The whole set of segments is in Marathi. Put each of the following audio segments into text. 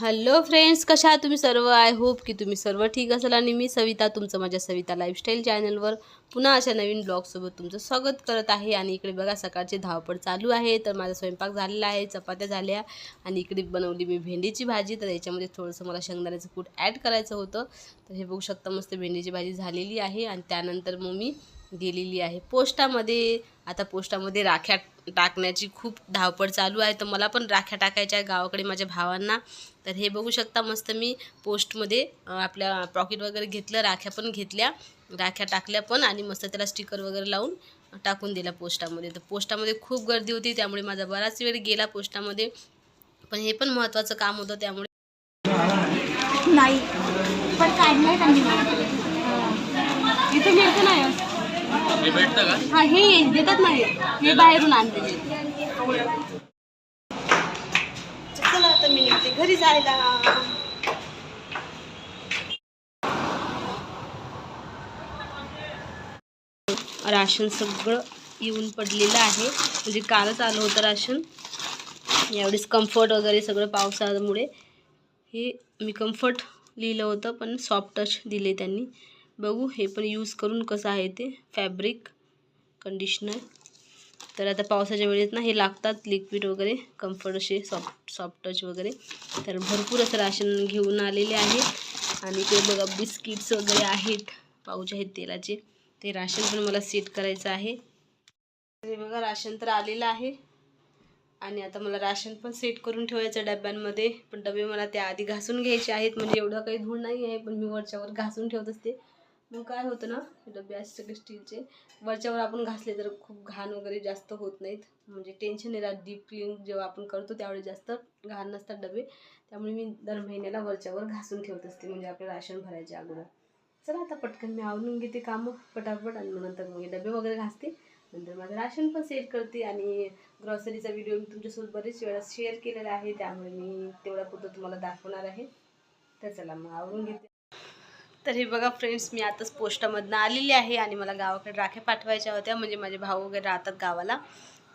हॅलो फ्रेंड्स कशा तुम्ही सर्व? आय होप की तुम्ही सर्व ठीक असाल आणि मी सविता तुमचं माझ्या सविता लाईफस्टाईल चॅनलवर पुन्हा अशा नवीन ब्लॉगसोबत तुमचं स्वागत करत आहे. आणि इकडे बघा सकाळची धावपळ चालू आहे तर माझा स्वयंपाक झालेला आहे चपात्या झाल्या आणि इकडे बनवली मी भेंडीची भाजी. तर याच्यामध्ये थोडंसं मला शेंगदाण्याचं कूट ॲड करायचं होतं. तर हे बघू शकता मस्त भेंडीची भाजी झालेली आहे. आणि त्यानंतर मग मी गेलेली आहे. पोस्टामध्ये आता पोस्टामध्ये राख्या टाकण्याची खूप धावपळ चालू आहे. तर मला पण राख्या टाकायच्या आहे गावाकडे माझ्या भावांना. तर हे बघू शकता मस्त मी पोस्टमध्ये आपल्या पॉकेट वगैरे घेतलं राख्या पण घेतल्या राख्या टाकल्या पण आणि मस्त त्याला स्टिकर वगैरे लावून टाकून दिला पोस्टामध्ये. तर पोस्टामध्ये खूप गर्दी होती त्यामुळे माझा बराच वेळ गेला पोस्टामध्ये. पण हे पण महत्त्वाचं काम होतं त्यामुळे नाही. पण काय त्यांनी इथे मिळतं नाही हे भेटतं का? हा हे देतात नाही हे बाहेरून आणते. चला आता मी निघते घरी जायला. राशन सगळं येऊन पडलेलं आहे. म्हणजे कालच आलं होतं राशन. यावेळेस कम्फर्ट वगैरे सगळं पावसामुळे. हे मी कम्फर्ट लिहिलं होतं पण सॉफ्ट टच दिले त्यांनी. बघू हे पण यूज करून कसं आहे ते. फॅब्रिक कंडिशनर तर आता पावसाच्या वेळेत ना हे लागतात लिक्विड वगैरे कम्फर्ट असे सॉफ्ट सॉफ्ट टच वगैरे. तर भरपूर असं राशन घेऊन आलेले आहे. आणि ते बघा बिस्किट्स वगैरे आहेत. पाऊच आहेत तेलाचे. ते राशन पण मला सेट करायचं आहे. तर हे बघा राशन तर आलेलं आहे. आणि आता मला राशन पण सेट करून ठेवायचं डब्यांमध्ये. पण डबे मला त्या आधी घासून घ्यायचे आहेत. म्हणजे एवढं काही धूळ नाही आहे पण मी वरच्यावर घासून ठेवत असते. मग काय होतं ना हे डबे असे सगळे स्टीलचे. वरच्यावर आपण घासले तर खूप घाण वगैरे जास्त होत नाहीत. म्हणजे टेन्शन नाही राहत. डीप क्लीन जेव्हा आपण करतो त्यावेळी जास्त घाण नसतात डबे. त्यामुळे मी दर महिन्याला वरच्यावर घासून ठेवत असते. म्हणजे आपलं राशन भरायच्या अगोदर. चला आता पटकन मी आवरून घेते कामं. पटापट आणि मग नंतर मग डबे वगैरे घासते. नंतर माझं राशन पण सेट करते आणि ग्रॉसरीचा व्हिडिओ मी तुमच्यासोबत बरेच वेळा शेअर केलेला आहे. त्यामुळे मी तेवढा पुरतं तुम्हाला दाखवणार आहे. तर चला मग आवरून घेते. तर हे बघा फ्रेंड्स मी आताच पोस्टामधनं आलेली आहे आणि मला गावाकडे राख्या पाठवायच्या होत्या. म्हणजे माझे भाऊ वगैरे राहतात गावाला.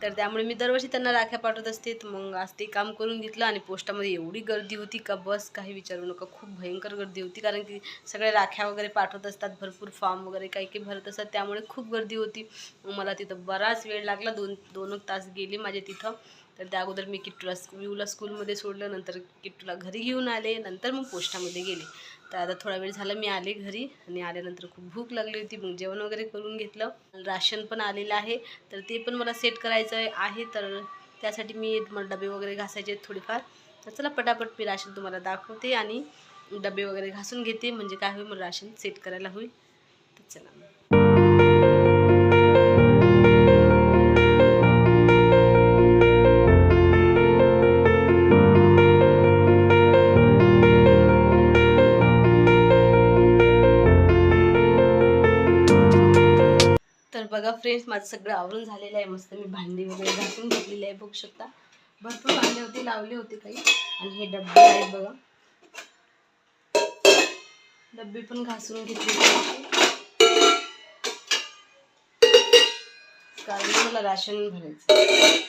तर त्यामुळे मी दरवर्षी त्यांना राख्या पाठवत असते. तर मग आज ते काम करून घेतलं आणि पोस्टामध्ये एवढी गर्दी होती का बस काही विचारू नका. खूप भयंकर गर्दी होती. कारण की सगळ्या राख्या वगैरे पाठवत असतात. भरपूर फॉर्म वगैरे काही काही भरत असतात. त्यामुळे खूप गर्दी होती. मला तिथं बराच वेळ लागला. दोन दोन एक तास गेले माझे तिथं. तर त्या अगोदर मी किट्टूला व्यूला स्कूलमध्ये सोडलं नंतर किट्टूला घरी घेऊन आले नंतर मग पोस्टामध्ये गेले. तर आता थोडा वेळ झाला मी आले घरी आणि आल्यानंतर खूप भूक लागली होती मग जेवण वगैरे करून घेतलं. राशन पण आलेलं आहे तर ते पण मला सेट करायचं आहे तर त्यासाठी मी मला डबे वगैरे घासायचे थोडेफार. तर चला पटापट मी राशन तुम्हाला दाखवते आणि डबे वगैरे घासून घेते म्हणजे काय होईल मला राशन सेट करायला होईल. तर चला फ्रेंड्स माझं सगळं आवरून झालेलं आहे. मस्त मी भांडी वगैरे घासून घेतलेली आहे बघू शकता. भरपूर भांडे होते लावले होते काही. आणि हे डब्बे आहेत बघा. डब्बे पण घासून घेतलेले कारण मला राशन भरायचं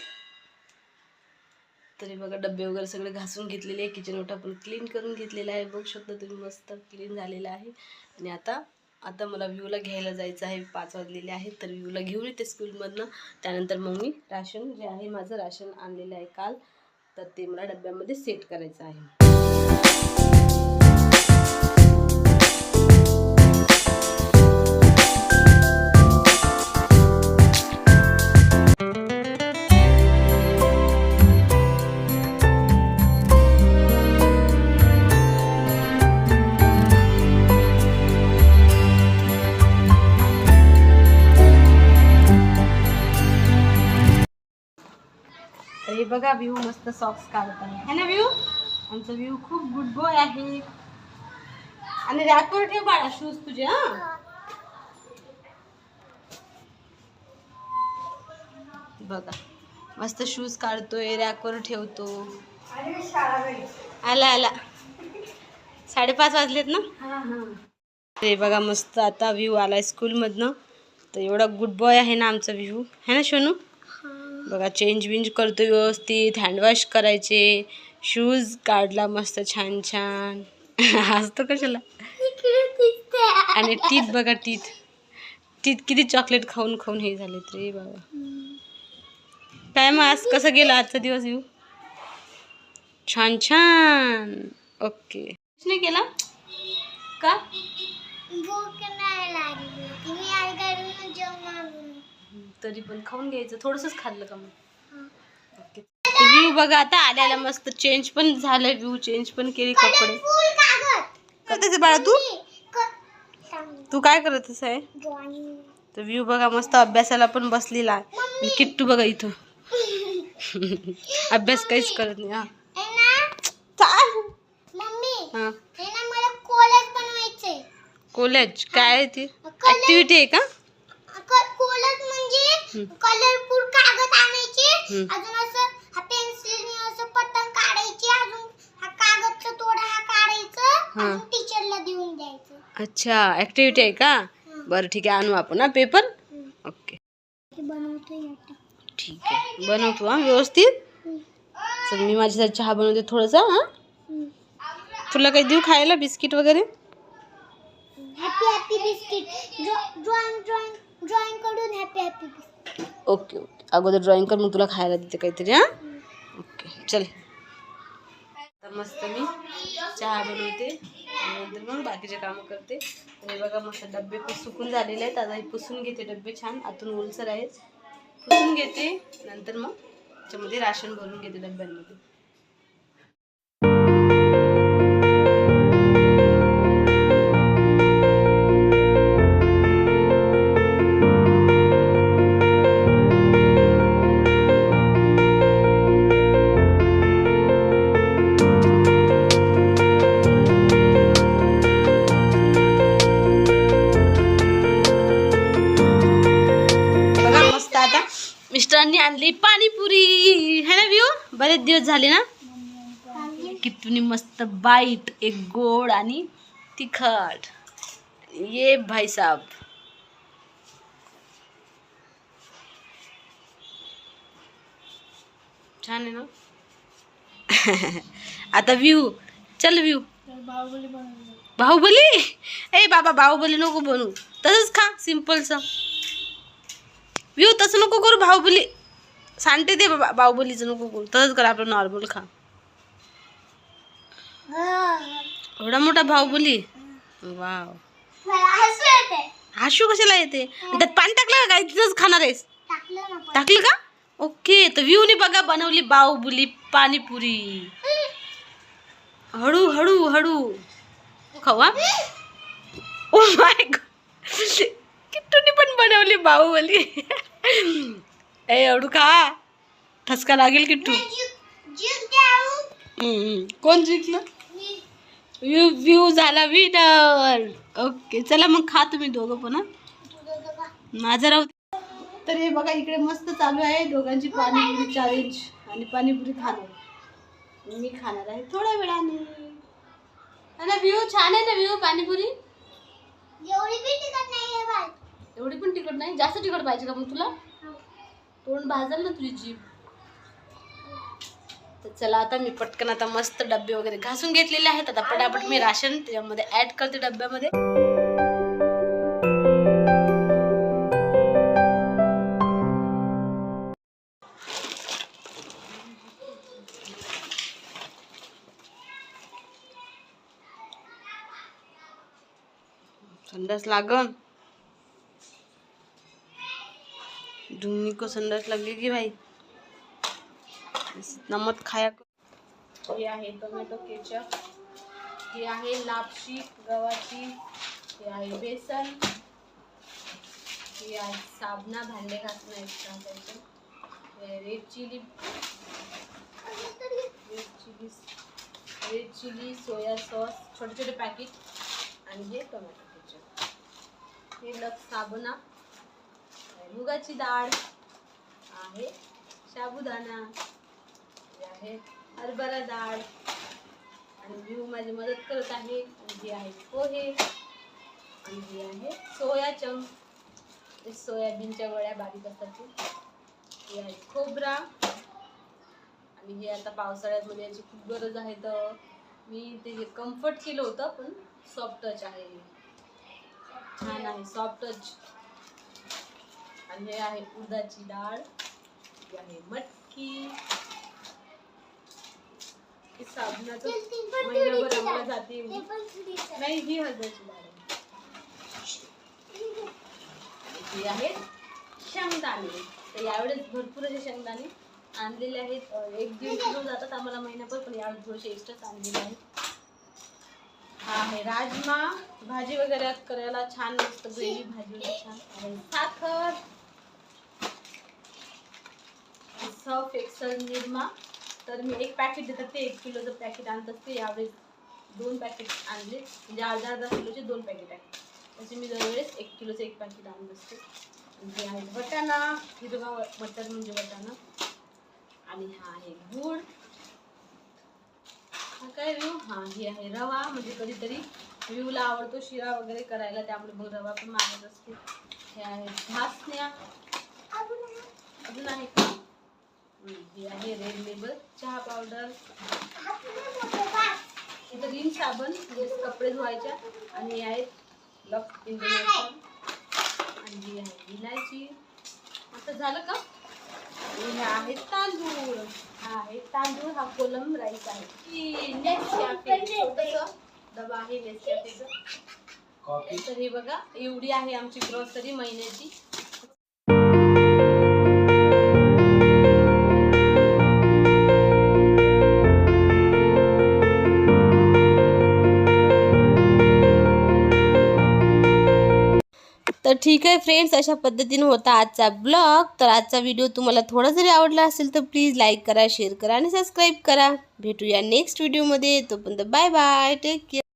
तरी बघा डब्बे वगैरे सगळे घासून घेतलेले आहे. किचन ओटा पण क्लीन करून घेतलेला आहे. बघू शकता तुम्ही मस्त क्लीन झालेलं आहे. आणि आता आता मला व्ह्यूला घ्यायला जायचं आहे. पाच वाजलेले आहेत तर व्ह्यूला घेऊन येते स्कूलमधनं त्यानंतर मग मी राशन जे आहे माझं राशन आणलेलं आहे काल. तर ते मला डब्यामध्ये सेट करायचं आहे. बघा व्ह्यू मस्त सॉक्स काढत आहे है ना व्ह्यू आमचा व्ह्यू खूप गुड बॉय आहे. आणि रॅकवर ठेव बाळा शूज तुझे हा? बघा मस्त शूज काढतोय रॅकवर ठेवतो. आला आला. साडेपाच वाजलेत ना? ते बघा मस्त आता व्ह्यू आलाय स्कूलमधनं तर एवढा गुड बॉय आहे ना आमचा व्ह्यू है ना सोनू बघा चेंज विंज करतो व्यवस्थित हँडवॉश करायचे शूज काढला मस्त छान छान. हसतो कशाला? आणि टीत बघा टीत टीत किती चॉकलेट खाऊन खाऊन हे झालेत रे बाबा. काय मग आज कसं गेलं आजचा दिवस येऊ छान छान. ओके नाही केला का? भूक नाही लागली. तरी पण खाऊन घ्यायचं. थोडंसंच खाल्लं का मग? ओके. व्ह्यू बघा आता आल्याला मस्त चेंज पण झालं व्ह्यू चेंज पण केली कपडे. करतेस बाळा तू? तू काय करत आहे तर व्ह्यू बघा मस्त अभ्यासाला पण बसलेला आहे. किट्टू बघा इथं. अभ्यास काहीच करत नाही हा. हा कॉलेज काय आहे ती? ऍक्टिव्हिटी आहे का? म्हणजे हम्म. कलरफुल कागद आणायचे. हम्म. अजून असं हा पेन्सिलने असं पतंग काढायची. अजून हा कागदचा तोडा हा काढायचं. अजून टीचरला देऊन द्यायचं. अच्छा ऍक्टिव्हिटी आहे का? बरं ठीक आहे आणू आपण हा पेपर ओके ठीक आहे. बनवतो हा व्यवस्थित? चल मी माझ्यासाठी चहा बनवते थोडंसं हा? तुला काही देऊ खायला बिस्किट वगैरे? Happy happy biscuit drawing drawing drawing करून हॅपी हॅपी ओके ओके अगोदर ड्रॉइंग कर मग तुला खायला देते काहीतरी हां? ओके चल. आता मस्त मी चहा बनवते. नंतर मग बाकीचे कामं करते. आणि बघा मस्त डबे पण सुकून झालेले आहेत. आता हे पुसून घेते डबे छान. आतून ओलसर आहेत. पुसून घेते. नंतर मग त्याच्यामध्ये राशन भरून घेते डब्यांमध्ये मिस्टरांनी आणली पाणीपुरी. है ना व्यू बरेच दिवस झाले ना? कितनी मस्त बाईट एक गोड आणि तिखट. ये भाई साहब. छान आहे ना? आता व्यू चल व्यू बाहुबली? बाहुबली ए बाबा बाहुबली नको बनू तसंच खा सिम्पलचं व्यू तसं नको करू बाहुबली. सांगते ते बाबा बाहुबलीचं नको करू. तसंच कर आपलं नॉर्मल खा. एवढा मोठा बाहुबली? वाव. हसू हाशू कशाला येते? त्यात पाणी टाकलं का काय? तिथंच खाणार आहेस. टाकलं का? ओके तर व्यूनी बघा बनवली बाहुबली पाणीपुरी. हळू हळू हळू. खाऊ हा? Oh ओ माय किट्टूनी पण बनवली बाहुबली. ए हळू खा. ठसका लागेल किट्टू. हम्म. कोण जिंकलं? व्यू व्यू झाला विनर ओके चला मग खा तुम्ही दोघं पण हा. माझं राहू तर हे बघा इकडे मस्त चालू आहे. दोघांची पाणीपुरी चॅलेंज आणि पाणीपुरी खाणं मी खाणार आहे थोड्या वेळाने. है ना छान आहे ना व्ह्यू पाणीपुरी? एवढी बाळ. एवढी पण तिखट नाही जास्त तिखट पाहिजे का मग तुला? तोंड भाजल ना तुझी जीभ. तर चला आता मी पटकन आता मस्त डबे वगैरे घासून घेतलेले आहेत. आता पटापट मी राशन त्याच्यामध्ये ऍड करते डब्यामध्ये संडास लागन. ढुंगनी को संडास लगेगी भाई नमक खाया कर। हे आहे टोमॅटो केचप हे आहे लापशी गव्हाची हे आहे बेसन हे आहे साबणा भांडे घासणं एक्स्ट्रा त्याचं हे red chilli red chilli red chilli soya sauce छोटे छोटे पॅकेट आणि हे टोमॅटो केचप हे लक्ष साबणा. आहे मुगाची डाळ आहे साबुदाणा हे आहे हरभरा डाळ आणि व्यू माझी मदत करत आहे. आणि जी आहे पोहे. आणि जे आहे सोया चंक सोयाबीनच्या वळ्या बारीक असतात ते. हे आहे खोबरा. आणि हे आता पावसाळ्यामध्ये याची खूप गरज आहे तर मी ते कम्फर्ट केलं होतं पण सॉफ्ट टच आहे. छान आहे सॉफ्ट टच आणि हे आहे उडदाची डाळ. ही आहे मटकी. साबणाचं महिनाभर आम्हाला. जाते. नाही ही हळदीची डाळ आहे. ही आहेत शेंगदाणे. तर यावेळेस भरपूर असे शेंगदाणे आणलेले आहेत. एक दीड किलो जातात आम्हाला महिन्याभर पण यावेळेस थोडेसे एक्स्ट्राच आणलेले आहेत. हा आहे राजमा. भाजी वगैरे करायला छान मस्त ग्रेव्ही भाजी छान. आहे साखर. Surf Excel Nirma. तर मी एक पॅकेट देतात ते एक किलोचं पॅकेट आणत असते यावेळेस दोन पॅकेट आणले. म्हणजे अर्धा अर्धा किलोचे दोन पॅकेट आहेत. तसे मी दरवेळेस एक किलोचं एक पॅकेट आणत असते हे आहे वटाणा. हिरवा व- मटर म्हणजे वटाणा. आणि हा आहे गूळ. हा काय व्यू हो? हा? हे आहे रवा. म्हणजे कधीतरी व्ह्यूला आवडतो शिरा वगैरे करायला. त्यामुळे मग रवा पण मागत असते. हे आहे घासण्या अजून आहे. का? हे आहे रेड लेबल चहा पावडर. इथं रिन साबण म्हणजे कपडे धुवायच्या. आणि हे आहेत लक्स इंटरनॅशनल आणि ही आहे इलायची. आता झालं का? आणि हे आहे तांदूळ. हा आहे तांदूळ हा कोलम राईस आहे. डबा आहे नेसकॅफेचं कॉफी तर हे बघा एवढी आहे आमची ग्रॉसरी महिन्याची. तर ठीक आहे फ्रेंड्स अशा पद्धतीनं होता आजचा ब्लॉग तर आजचा व्हिडिओ तुम्हाला थोडा जरी आवडला असेल तर प्लीज लाईक करा शेअर करा आणि सबस्क्राईब करा. भेटूया नेक्स्ट व्हिडिओमध्ये तोपर्यंत बाय बाय टेक केअर